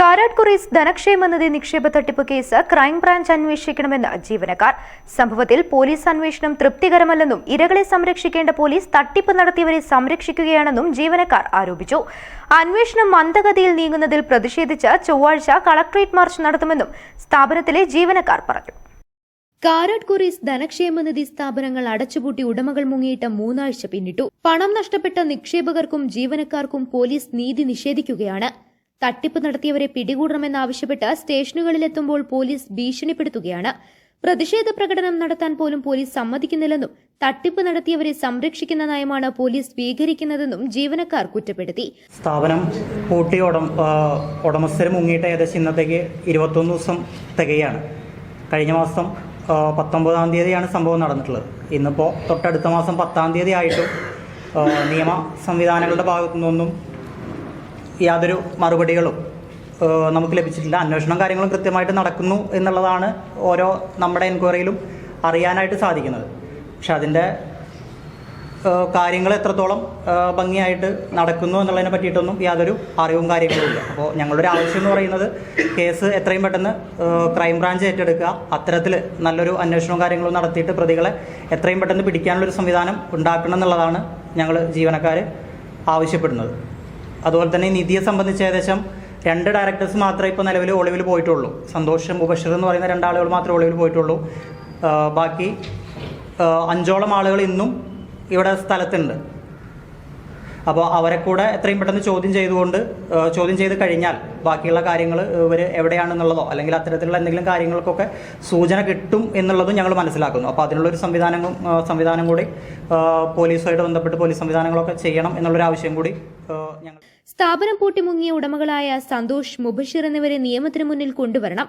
കാരാട്ട് കുറീസ് ധനക്ഷേമ നിധി നിക്ഷേപ തട്ടിപ്പ് കേസ് ക്രൈംബ്രാഞ്ച് അന്വേഷിക്കണമെന്ന് ജീവനക്കാർ. സംഭവത്തിൽ പോലീസ് അന്വേഷണം തൃപ്തികരമല്ലെന്നും ഇരകളെ സംരക്ഷിക്കേണ്ട പോലീസ് തട്ടിപ്പ് നടത്തിയവരെ സംരക്ഷിക്കുകയാണെന്നും ജീവനക്കാർ ആരോപിച്ചു. അന്വേഷണം മന്ദഗതിയിൽ നീങ്ങുന്നതിൽ പ്രതിഷേധിച്ച് ചൊവ്വാഴ്ച കളക്ട്രേറ്റ് മാർച്ച് നടത്തുമെന്നും സ്ഥാപനത്തിലെ ജീവനക്കാർ പറഞ്ഞു. കാരാട്ട് കുറീസ് ധനക്ഷേമ നിധി സ്ഥാപനങ്ങൾ അടച്ചുപൂട്ടി ഉടമകൾ മുങ്ങിയിട്ട് മൂന്നാഴ്ച പിന്നിട്ടു. പണം നഷ്ടപ്പെട്ട നിക്ഷേപകർക്കും ജീവനക്കാർക്കും പോലീസ് നീതി നിഷേധിക്കുകയാണ്. തട്ടിപ്പ് നടത്തിയവരെ പിടികൂടണമെന്നാവശ്യപ്പെട്ട് സ്റ്റേഷനുകളിലെത്തുമ്പോൾ പോലീസ് ഭീഷണിപ്പെടുത്തുകയാണ്. പ്രതിഷേധ പ്രകടനം നടത്താൻ പോലും പോലീസ് സമ്മതിക്കുന്നില്ലെന്നും തട്ടിപ്പ് നടത്തിയവരെ സംരക്ഷിക്കുന്ന നയമാണ് പോലീസ് സ്വീകരിക്കുന്നതെന്നും ജീവനക്കാർ കുറ്റപ്പെടുത്തി. സ്ഥാപനം പൂട്ടി ഉടം മുങ്ങിയിട്ട് ഏകദേശം ഇന്നത്തേക്ക് ഇരുപത്തൊന്ന് ദിവസം തികയാണ്. കഴിഞ്ഞ മാസം പത്തൊമ്പതാം തീയതിയാണ് സംഭവം നടന്നിട്ടുള്ളത്. ഇന്നിപ്പോൾ തൊട്ടടുത്ത മാസം പത്താം തീയതി ആയിട്ടും നിയമ സംവിധാനങ്ങളുടെ ഭാഗത്തു നിന്നൊന്നും യാതൊരു മറുപടികളും നമുക്ക് ലഭിച്ചിട്ടില്ല. അന്വേഷണം കാര്യങ്ങളും കൃത്യമായിട്ട് നടക്കുന്നു എന്നുള്ളതാണ് ഓരോ നമ്മുടെ എൻക്വയറിയിലും അറിയാനായിട്ട് സാധിക്കുന്നത്. പക്ഷെ അതിന്റെ കാര്യങ്ങൾ എത്രത്തോളം ഭംഗിയായിട്ട് നടക്കുന്നു എന്നുള്ളതിനെ പറ്റിയിട്ടൊന്നും യാതൊരു അറിവും കാര്യങ്ങളും ഇല്ല. അപ്പോൾ ഞങ്ങളുടെ ഒരു ആവശ്യം എന്ന് പറയുന്നത് കേസ് എത്രയും പെട്ടെന്ന് ക്രൈം ബ്രാഞ്ച് ഏറ്റെടുക്കുക. അത്തരത്തിൽ നല്ലൊരു അന്വേഷണവും കാര്യങ്ങളും നടത്തിയിട്ട് പ്രതികളെ എത്രയും പെട്ടെന്ന് പിടിക്കാനുള്ളൊരു സംവിധാനം ഉണ്ടാക്കണം എന്നുള്ളതാണ് ഞങ്ങൾ ജീവനക്കാർ ആവശ്യപ്പെടുന്നത്. അതുപോലെ തന്നെ നിധിയെ സംബന്ധിച്ച് ഏകദേശം രണ്ട് ഡയറക്ടേഴ്സ് മാത്രമേ ഇപ്പോൾ നിലവിൽ ഒളിവിൽ പോയിട്ടുള്ളൂ. സന്തോഷം മുബഷർ എന്ന് പറയുന്ന രണ്ടാളുകൾ മാത്രമേ ഒളിവിൽ പോയിട്ടുള്ളൂ. ബാക്കി അഞ്ചോളം ആളുകൾ ഇന്നും ഇവിടെ സ്ഥലത്തുണ്ട്. അപ്പോൾ അവരെ കൂടെ എത്രയും പെട്ടെന്ന് ചോദ്യം ചെയ്തുകൊണ്ട് ചോദ്യം ചെയ്ത് കഴിഞ്ഞാൽ ബാക്കിയുള്ള കാര്യങ്ങൾ ഇവർ എവിടെയാണെന്നുള്ളതോ അല്ലെങ്കിൽ അത്തരത്തിലുള്ള എന്തെങ്കിലും കാര്യങ്ങൾക്കൊക്കെ സൂചന കിട്ടും എന്നുള്ളതും ഞങ്ങൾ മനസ്സിലാക്കുന്നു. അപ്പോൾ അതിനുള്ളൊരു സംവിധാനം ആ, സംവിധാനം കൂടി പോലീസുമായിട്ട് ബന്ധപ്പെട്ട് പോലീസ് സംവിധാനങ്ങളൊക്കെ ചെയ്യണം എന്നുള്ളൊരു ആവശ്യം കൂടി ഞങ്ങൾ സ്ഥാപനം പൂട്ടിമുങ്ങിയ ഉടമകളായ സന്തോഷ് മുബഷിർ എന്നിവരെ നിയമത്തിന് മുന്നിൽ കൊണ്ടുവരണം.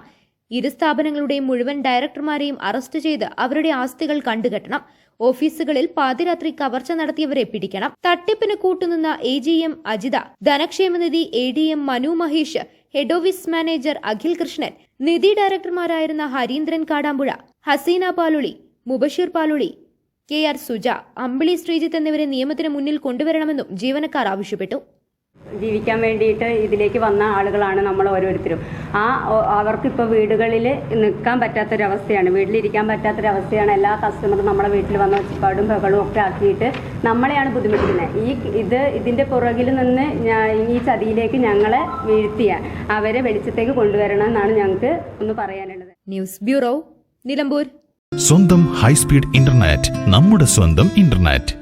ഇരു സ്ഥാപനങ്ങളുടെയും മുഴുവൻ ഡയറക്ടർമാരെയും അറസ്റ്റ് ചെയ്ത് അവരുടെ ആസ്തികൾ കണ്ടുകെട്ടണം. ഓഫീസുകളിൽ പാതിരാത്രി കവർച്ച നടത്തിയവരെ പിടിക്കണം. തട്ടിപ്പിന് കൂട്ടുനിന്ന A G M Ajitha ധനക്ഷേമനിധി A D M Manu Mahesh head office manager Akhil Krishnan നിധി ഡയറക്ടർമാരായിരുന്ന ഹരീന്ദ്രൻ കാടാമ്പുഴ ഹസീന പാലുളി മുബഷീർ പാലുളി കെ ആർ സുജ അമ്പിളി ശ്രീജിത്ത് എന്നിവരെ നിയമത്തിന് മുന്നിൽ കൊണ്ടുവരണമെന്നും ജീവനക്കാർ ആവശ്യപ്പെട്ടു. ജീവിക്കാൻ വേണ്ടിയിട്ട് ഇതിലേക്ക് വന്ന ആളുകളാണ് നമ്മൾ ഓരോരുത്തരും. ആ അവർക്കിപ്പോൾ വീടുകളിൽ നിൽക്കാൻ പറ്റാത്തൊരവസ്ഥയാണ്. വീട്ടിലിരിക്കാൻ പറ്റാത്തൊരവസ്ഥയാണ്. എല്ലാ കസ്റ്റമറും നമ്മളെ വീട്ടിൽ വന്ന ഒച്ചപ്പാടും ബഹളവും ഒക്കെ ആക്കിയിട്ട് നമ്മളെയാണ് ബുദ്ധിമുട്ടിക്കുന്നത്. ഈ ഇത് ഇതിന്റെ പുറകിൽ നിന്ന് ഞാൻ ഈ ചതിയിലേക്ക് ഞങ്ങളെ വീഴ്ത്തിയ അവരെ വെളിച്ചത്തേക്ക് കൊണ്ടുവരണം എന്നാണ് ഞങ്ങൾക്ക് ഒന്ന് പറയാനുള്ളത്. News bureau Nilambur. സ്വന്തം ഹൈസ്പീഡ് ഇന്റർനെറ്റ് നമ്മുടെ സ്വന്തം ഇന്റർനെറ്റ്.